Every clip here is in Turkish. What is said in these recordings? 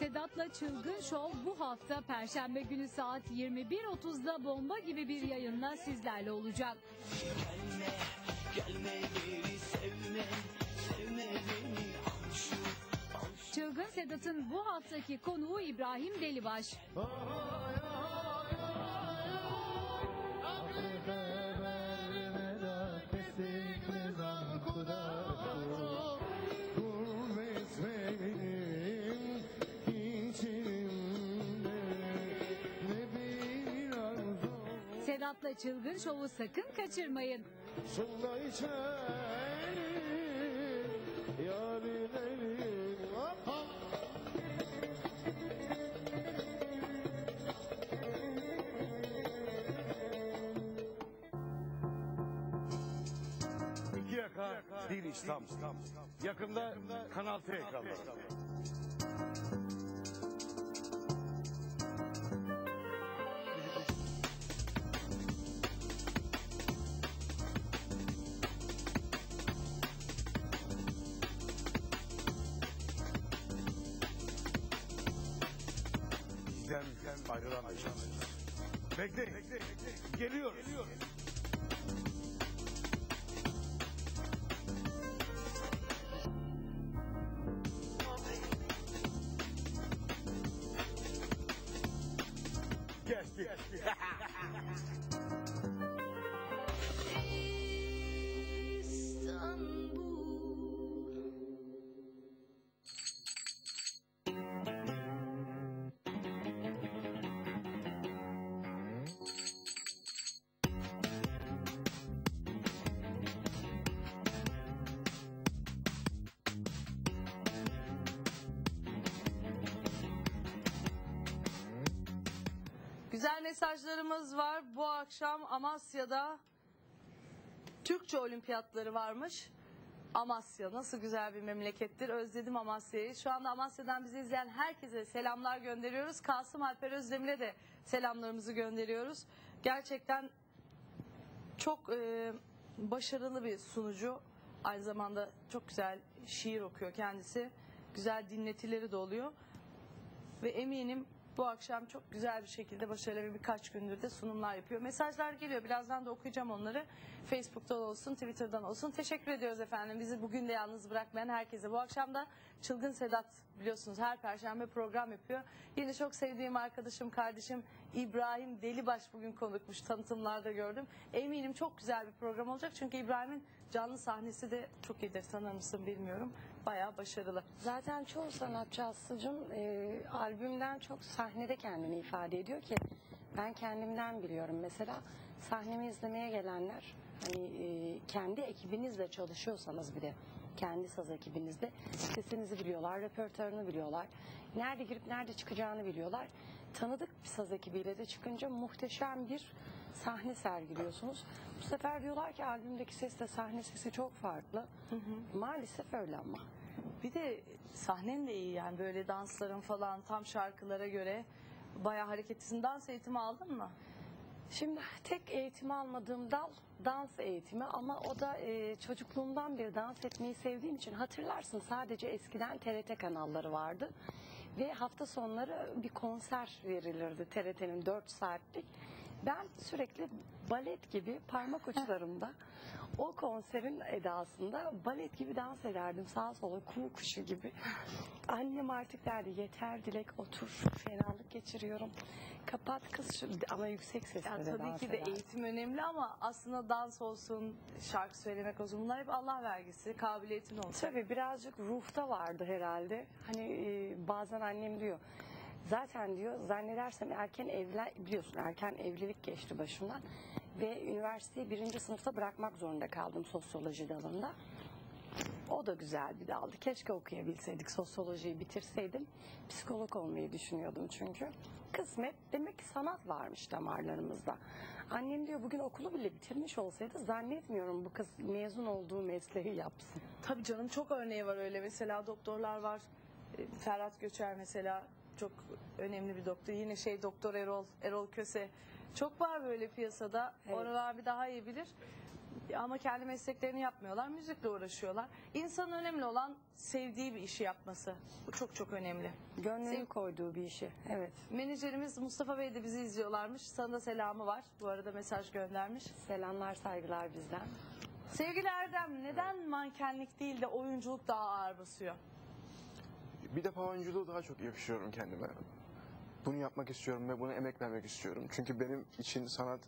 Sedat'la Çılgın Show bu hafta Perşembe günü saat 21.30'da bomba gibi bir yayınla sizlerle olacak. Gelme, gelme geri sevme, sevme beni al şu, al şu. Çılgın Sedat'ın bu haftaki konuğu İbrahim Delibaş. Sedat'la Çılgın Show'u sakın kaçırmayın. Şunda içerim, yarın elim, hop. İki yaka, bir İslam. Yakında Kanal T ekranlarında. Ayrılan aşağı. Bekleyin. Geliyoruz. Geçti. Mesajlarımız var. Bu akşam Amasya'da Türkçe olimpiyatları varmış. Amasya nasıl güzel bir memlekettir. Özledim Amasya'yı. Şu anda Amasya'dan bizi izleyen herkese selamlar gönderiyoruz. Kasım Alper Özdemir'e de selamlarımızı gönderiyoruz. Gerçekten çok e, başarılı bir sunucu. Aynı zamanda çok güzel şiir okuyor kendisi. Güzel dinletileri de oluyor. Ve eminim bu akşam çok güzel bir şekilde başarılı birkaç gündür de sunumlar yapıyor. Mesajlar geliyor. Birazdan da okuyacağım onları. Facebook'ta olsun, Twitter'dan olsun. Teşekkür ediyoruz efendim. Bizi bugün de yalnız bırakmayan herkese. Bu akşam da Çılgın Sedat biliyorsunuz her perşembe program yapıyor. Yine çok sevdiğim arkadaşım, kardeşim İbrahim Delibaş bugün konukmuş. Tanıtımlarda gördüm. Eminim çok güzel bir program olacak. Çünkü İbrahim'in canlı sahnesi de çok iyidir. Tanır mısın bilmiyorum. Bayağı başarılı. Zaten çoğu sanatçı Aslı'cım e, albümden çok sahnede kendini ifade ediyor ki ben kendimden biliyorum. Mesela sahnemi izlemeye gelenler hani e, kendi ekibinizle çalışıyorsanız bir de kendi saz ekibinizde sesinizi biliyorlar, repertuarını biliyorlar. Nerede girip nerede çıkacağını biliyorlar. Tanıdık bir saz ekibiyle de çıkınca muhteşem bir sahne sergiliyorsunuz. Bu sefer diyorlar ki albümdeki sesle sahne sesi çok farklı. Maalesef öyle ama. Bir de sahnen de iyi yani böyle dansların falan tam şarkılara göre bayağı hareketlisin. Dans eğitimi aldın mı? Şimdi tek eğitimi almadığım dal dans eğitimi ama o da e, çocukluğumdan beri dans etmeyi sevdiğim için hatırlarsın sadece eskiden TRT kanalları vardı ve hafta sonları bir konser verilirdi TRT'nin 4 saatlik. Ben sürekli balet gibi parmak uçlarımda o konserin edasında balet gibi dans ederdim sağa sola kuğu kuşu gibi. Annem artık derdi yeter Dilek otur fenalık geçiriyorum. Kapat kız şu ama yüksek sesle Ya de tabii dans ki de ederdim. eğitim önemli ama aslında dans olsun, şarkı söylemek olsun bunlar hep Allah vergisi, kabiliyetin olsun. Tabii birazcık ruhta vardı herhalde. Hani e, bazen annem diyor. Zaten diyor zannedersem erken evlen biliyorsun erken evlilik geçti başımdan ve üniversiteyi birinci sınıfta bırakmak zorunda kaldım sosyoloji dalında. O da güzel bir daldı. Keşke okuyabilseydik, sosyolojiyi bitirseydim. Psikolog olmayı düşünüyordum çünkü. Kısmet, demek ki sanat varmış damarlarımızda. Annem diyor bugün okulu bile bitirmiş olsaydı zannetmiyorum bu kız mezun olduğu mesleği yapsın. Tabii canım çok örneği var öyle. Mesela doktorlar var. E, Ferhat Göçer mesela çok önemli bir doktor. Yine şey doktor Erol, Erol Köse. Çok var böyle piyasada. Evet. Oralar bir daha iyi bilir. Ama kendi mesleklerini yapmıyorlar, müzikle uğraşıyorlar. İnsanın önemli olan sevdiği bir işi yapması. Bu çok çok önemli. Gönlünü Sev- koyduğu bir işi. Evet. Menajerimiz Mustafa Bey de bizi izliyorlarmış. Sana da selamı var. Bu arada mesaj göndermiş. Selamlar saygılar bizden. Sevgili Erdem, neden mankenlik değil de oyunculuk daha ağır basıyor? Bir defa oyunculuğu daha çok yakışıyorum kendime. Bunu yapmak istiyorum ve buna emek vermek istiyorum. Çünkü benim için sanat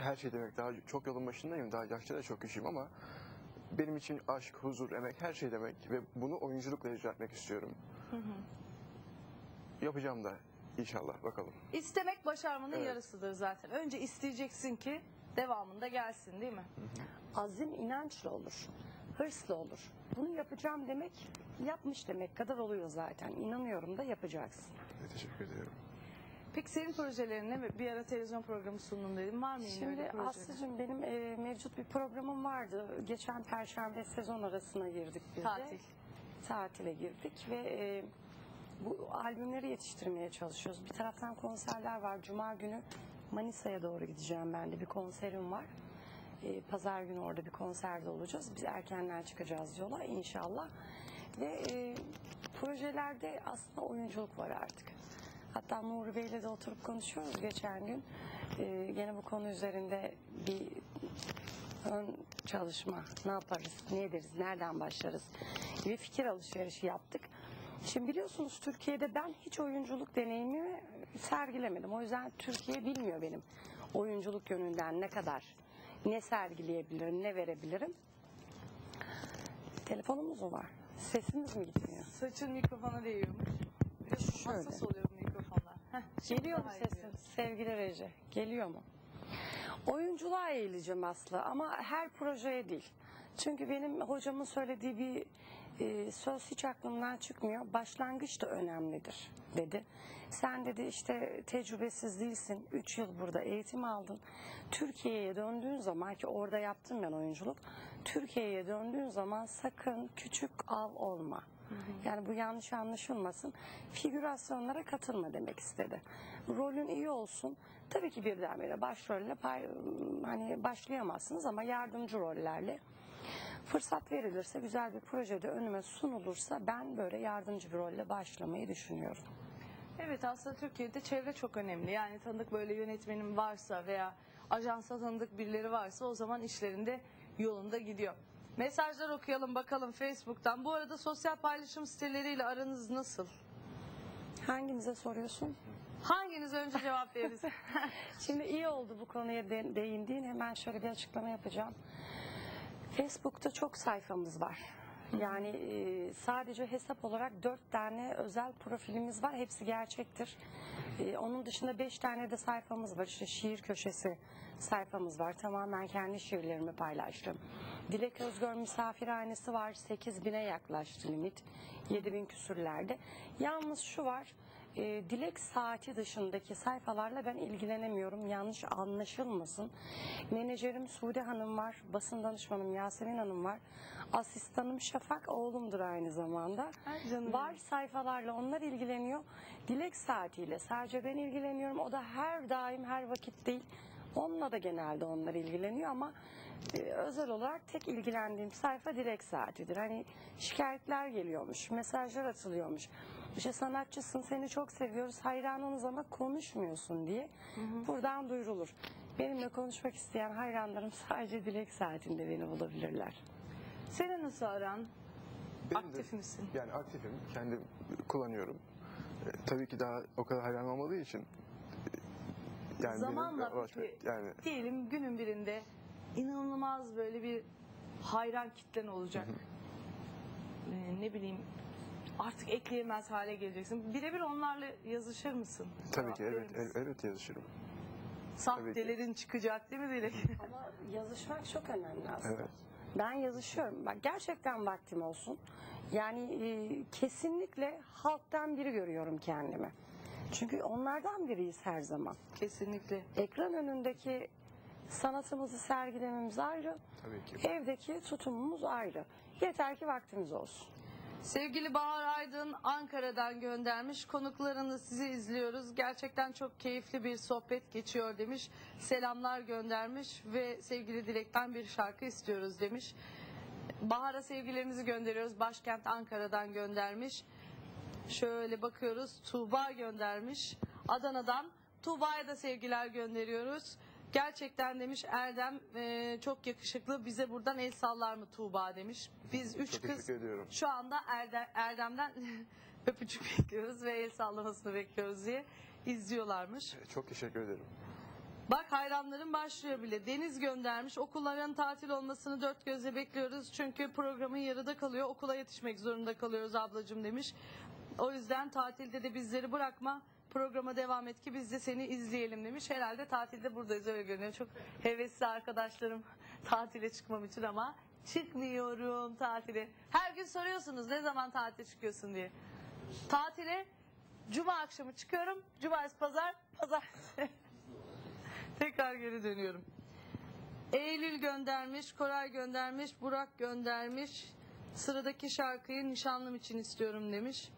her şey demek. Daha çok yolun başındayım. Daha yaşta da çok küçüğüm ama benim için aşk, huzur, emek her şey demek ve bunu oyunculukla icra etmek istiyorum. Yapacağım da inşallah bakalım. İstemek başarmanın Evet. yarısıdır zaten. Önce isteyeceksin ki devamında gelsin değil mi? Azim inançlı olur. Hırslı olur. Bunu yapacağım demek yapmış demek kadar oluyor zaten. İnanıyorum da yapacaksın. Teşekkür ediyorum. Peki senin projelerine bir ara televizyon programı sundum dedim. Var mı yine öyle Şimdi projeler? Aslı'cığım benim e, mevcut bir programım vardı. Geçen perşembe sezon arasına girdik biz de. Tatil. Tatile girdik ve e, bu albümleri yetiştirmeye çalışıyoruz. Bir taraftan konserler var. Cuma günü Manisa'ya doğru gideceğim ben de. Bir konserim var. E, Pazar günü orada bir konserde olacağız. Biz erkenden çıkacağız yola inşallah. Ve e, projelerde aslında oyunculuk var artık. Hatta Nuri Bey'le de oturup konuşuyoruz geçen gün. E, gene bu konu üzerinde bir ön çalışma, ne yaparız, ne ederiz, nereden başlarız gibi fikir alışverişi yaptık. Şimdi biliyorsunuz Türkiye'de ben hiç oyunculuk deneyimimi sergilemedim. O yüzden Türkiye bilmiyor benim oyunculuk yönünden ne kadar, ne sergileyebilirim, ne verebilirim. Telefonumuz mu var? Sesimiz mi gitmiyor? Saçın mikrofona değiyormuş. Şöyle. hassas oluyor bu mikrofonlar. Heh, Geliyor mu sesim? duyuyoruz. Sevgili Reji, geliyor mu? Oyunculuğa eğileceğim Aslı ama her projeye değil. Çünkü benim hocamın söylediği bir e, söz hiç aklımdan çıkmıyor. Başlangıç da önemlidir dedi. Sen dedi işte tecrübesiz değilsin. Üç yıl burada eğitim aldın. Türkiye'ye döndüğün zaman ki orada yaptım ben oyunculuk. Türkiye'ye döndüğün zaman sakın küçük av olma. Yani bu yanlış anlaşılmasın. Figürasyonlara katılma demek istedi. Rolün iyi olsun. Tabii ki birdenbire başrolle pay, hani başlayamazsınız ama yardımcı rollerle fırsat verilirse güzel bir projede önüme sunulursa ben böyle yardımcı bir rolle başlamayı düşünüyorum. Evet aslında Türkiye'de çevre çok önemli. Yani tanıdık böyle yönetmenim varsa veya ajansa tanıdık birileri varsa o zaman işlerinde yolunda gidiyor. Mesajlar okuyalım bakalım Facebook'tan. Bu arada sosyal paylaşım siteleriyle aranız nasıl? Hanginize soruyorsun? Hanginiz önce cevap veririz? Şimdi iyi oldu bu konuya de- değindiğin. Hemen şöyle bir açıklama yapacağım. Facebook'ta çok sayfamız var. Yani e, sadece hesap olarak dört tane özel profilimiz var. Hepsi gerçektir. E, onun dışında beş tane de sayfamız var. İşte şiir köşesi sayfamız var. Tamamen kendi şiirlerimi paylaştım. Dilek Özgör misafirhanesi var. 8 bine yaklaştı limit. 7 bin küsürlerde. Yalnız şu var. E, dilek saati dışındaki sayfalarla ben ilgilenemiyorum. Yanlış anlaşılmasın. Menajerim Sude Hanım var. Basın danışmanım Yasemin Hanım var. Asistanım Şafak oğlumdur aynı zamanda. Var sayfalarla onlar ilgileniyor. Dilek saatiyle sadece ben ilgileniyorum. O da her daim her vakit değil. Onunla da genelde onlar ilgileniyor ama e, özel olarak tek ilgilendiğim sayfa dilek saatidir. Hani şikayetler geliyormuş, mesajlar atılıyormuş. İşte sanatçısın, seni çok seviyoruz, hayranınız ama konuşmuyorsun diye buradan duyurulur. Benimle konuşmak isteyen hayranlarım sadece dilek saatinde beni bulabilirler. Senin nasıl aran? Benim Aktif de, misin? Yani aktifim. Kendim kullanıyorum. E, tabii ki daha o kadar hayran olmadığı için e, yani Zamanla benim peki yani diyelim günün birinde inanılmaz böyle bir hayran kitlen olacak. Ee, ne bileyim artık ekleyemez hale geleceksin. Birebir onlarla yazışır mısın? tabii ki evet el- evet yazışırım. Sahtelerin çıkacak değil mi Dilek? Ama yazışmak çok önemli aslında. Evet. Ben yazışıyorum. Bak gerçekten vaktim olsun. Yani e, kesinlikle halktan biri görüyorum kendimi. Çünkü onlardan biriyiz her zaman. Kesinlikle. Ekran önündeki sanatımızı sergilememiz ayrı, Tabii ki. evdeki tutumumuz ayrı. Yeter ki vaktimiz olsun. Sevgili Bahar Aydın Ankara'dan göndermiş. Konuklarını sizi izliyoruz. Gerçekten çok keyifli bir sohbet geçiyor demiş. Selamlar göndermiş ve sevgili Dilek'ten bir şarkı istiyoruz demiş. Bahar'a sevgilerimizi gönderiyoruz. Başkent Ankara'dan göndermiş. Şöyle bakıyoruz. Tuğba göndermiş. Adana'dan Tuğba'ya da sevgiler gönderiyoruz. Gerçekten demiş Erdem e, çok yakışıklı. Bize buradan el sallar mı Tuğba demiş. Biz üç Çok kız teşekkür ediyorum. şu anda Erde- Erdem'den öpücük bekliyoruz ve el sallamasını bekliyoruz diye izliyorlarmış. Çok teşekkür ederim. Bak hayranların başlıyor bile. Deniz göndermiş. Okulların tatil olmasını dört gözle bekliyoruz. Çünkü programın yarıda kalıyor. Okula yetişmek zorunda kalıyoruz ablacığım demiş. O yüzden tatilde de bizleri bırakma. Programa devam et ki biz de seni izleyelim demiş. Herhalde tatilde buradayız öyle görünüyor. Çok hevesli arkadaşlarım tatile çıkmam için ama çıkmıyorum tatile. Her gün soruyorsunuz ne zaman tatile çıkıyorsun diye. Tatile Cuma akşamı çıkıyorum. Cumartesi pazar, pazar. Tekrar geri dönüyorum. Eylül göndermiş, Koray göndermiş, Burak göndermiş. Sıradaki şarkıyı nişanlım için istiyorum demiş.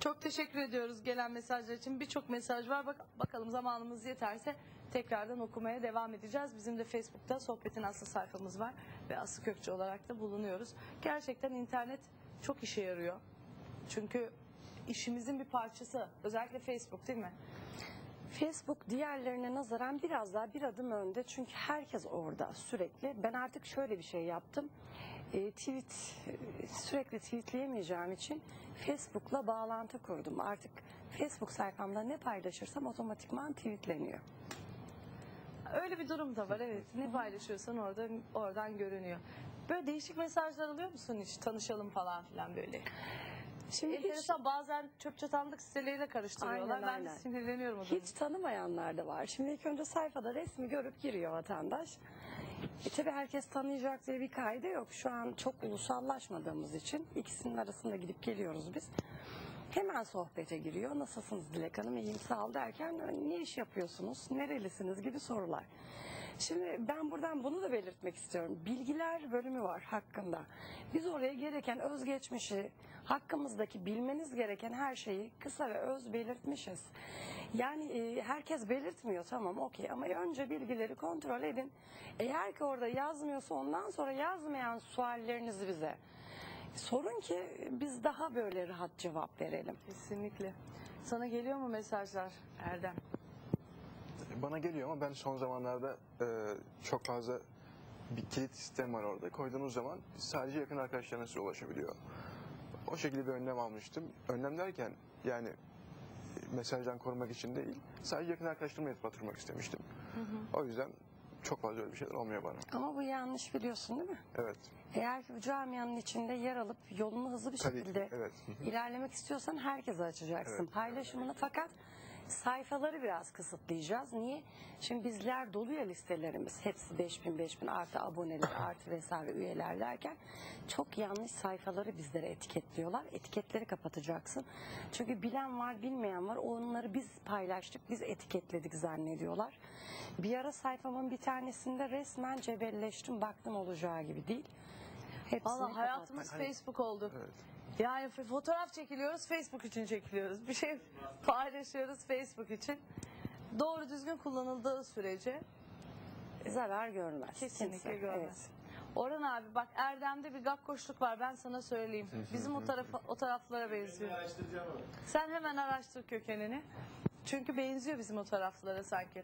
Çok teşekkür ediyoruz gelen mesajlar için. Birçok mesaj var. Bak, bakalım zamanımız yeterse tekrardan okumaya devam edeceğiz. Bizim de Facebook'ta Sohbetin Aslı sayfamız var ve Aslı Kökçü olarak da bulunuyoruz. Gerçekten internet çok işe yarıyor. Çünkü işimizin bir parçası. Özellikle Facebook değil mi? Facebook diğerlerine nazaran biraz daha bir adım önde çünkü herkes orada sürekli. Ben artık şöyle bir şey yaptım. E, tweet sürekli tweetleyemeyeceğim için Facebook'la bağlantı kurdum. Artık Facebook sayfamda ne paylaşırsam otomatikman tweetleniyor. Öyle bir durum da var evet. Ne paylaşıyorsan orada oradan görünüyor. Böyle değişik mesajlar alıyor musun hiç? Tanışalım falan filan böyle. Şimdi hiç, Enteresan bazen çöp çatanlık siteleriyle karıştırıyorlar. Aynen, ben aynen. de sinirleniyorum hiç tanımayanlar da var. Şimdi ilk önce sayfada resmi görüp giriyor vatandaş. E tabii herkes tanıyacak diye bir kaydı yok. Şu an çok ulusallaşmadığımız için ikisinin arasında gidip geliyoruz biz. Hemen sohbete giriyor. Nasılsınız Dilek Hanım? İyiyim sağ ol derken ne iş yapıyorsunuz? Nerelisiniz gibi sorular. Şimdi ben buradan bunu da belirtmek istiyorum. Bilgiler bölümü var hakkında. Biz oraya gereken özgeçmişi, hakkımızdaki bilmeniz gereken her şeyi kısa ve öz belirtmişiz. Yani e, herkes belirtmiyor tamam okey ama önce bilgileri kontrol edin. Eğer ki orada yazmıyorsa ondan sonra yazmayan suallerinizi bize sorun ki biz daha böyle rahat cevap verelim. Kesinlikle. Sana geliyor mu mesajlar Erdem? Bana geliyor ama ben son zamanlarda e, çok fazla bir kilit sistem var orada. Koyduğunuz zaman sadece yakın arkadaşlarına size ulaşabiliyor. O şekilde bir önlem almıştım. Önlem derken yani mesajdan korumak için değil, sadece yakın arkadaşlarıma batırmak istemiştim. O yüzden çok fazla öyle bir şeyler olmuyor bana. Ama bu yanlış biliyorsun değil mi? Evet. Eğer ki bu camianın içinde yer alıp yolunu hızlı bir Tabii ki, şekilde evet. Hı hı. ilerlemek istiyorsan herkese açacaksın Evet. paylaşımını fakat sayfaları biraz kısıtlayacağız. Niye? Şimdi bizler dolu ya listelerimiz. Hepsi 5000 5000 artı aboneler artı vesaire üyeler derken çok yanlış sayfaları bizlere etiketliyorlar. Etiketleri kapatacaksın. Çünkü bilen var bilmeyen var. Onları biz paylaştık biz etiketledik zannediyorlar. Bir ara sayfamın bir tanesinde resmen cebelleştim baktım olacağı gibi değil. Hepsini Valla hayatımız Hani- Facebook oldu. Evet. Yani fotoğraf çekiliyoruz Facebook için çekiliyoruz. Bir şey paylaşıyoruz Facebook için. Doğru düzgün kullanıldığı sürece zarar görmez. kesinlikle Kimse. görmez. Evet. Orhan abi bak Erdem'de bir gakkoşluk var ben sana söyleyeyim. Bizim o tarafa o taraflara benziyor. Sen hemen araştır kökenini. Çünkü benziyor bizim o taraflara sanki.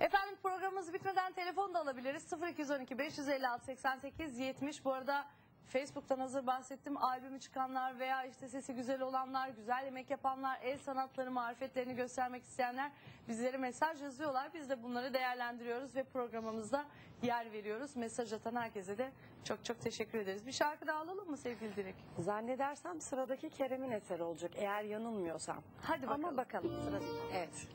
Efendim programımız bitmeden telefon da alabiliriz. 0212 556 88 70. Bu arada Facebook'tan hazır bahsettim. Albümü çıkanlar veya işte sesi güzel olanlar, güzel yemek yapanlar, el sanatları marifetlerini göstermek isteyenler bizlere mesaj yazıyorlar. Biz de bunları değerlendiriyoruz ve programımızda yer veriyoruz. Mesaj atan herkese de çok çok teşekkür ederiz. Bir şarkı daha alalım mı sevgili Dilek? Zannedersem sıradaki Kerem'in eseri olacak eğer yanılmıyorsam. Hadi bakalım. Ama bakalım sırada. Evet.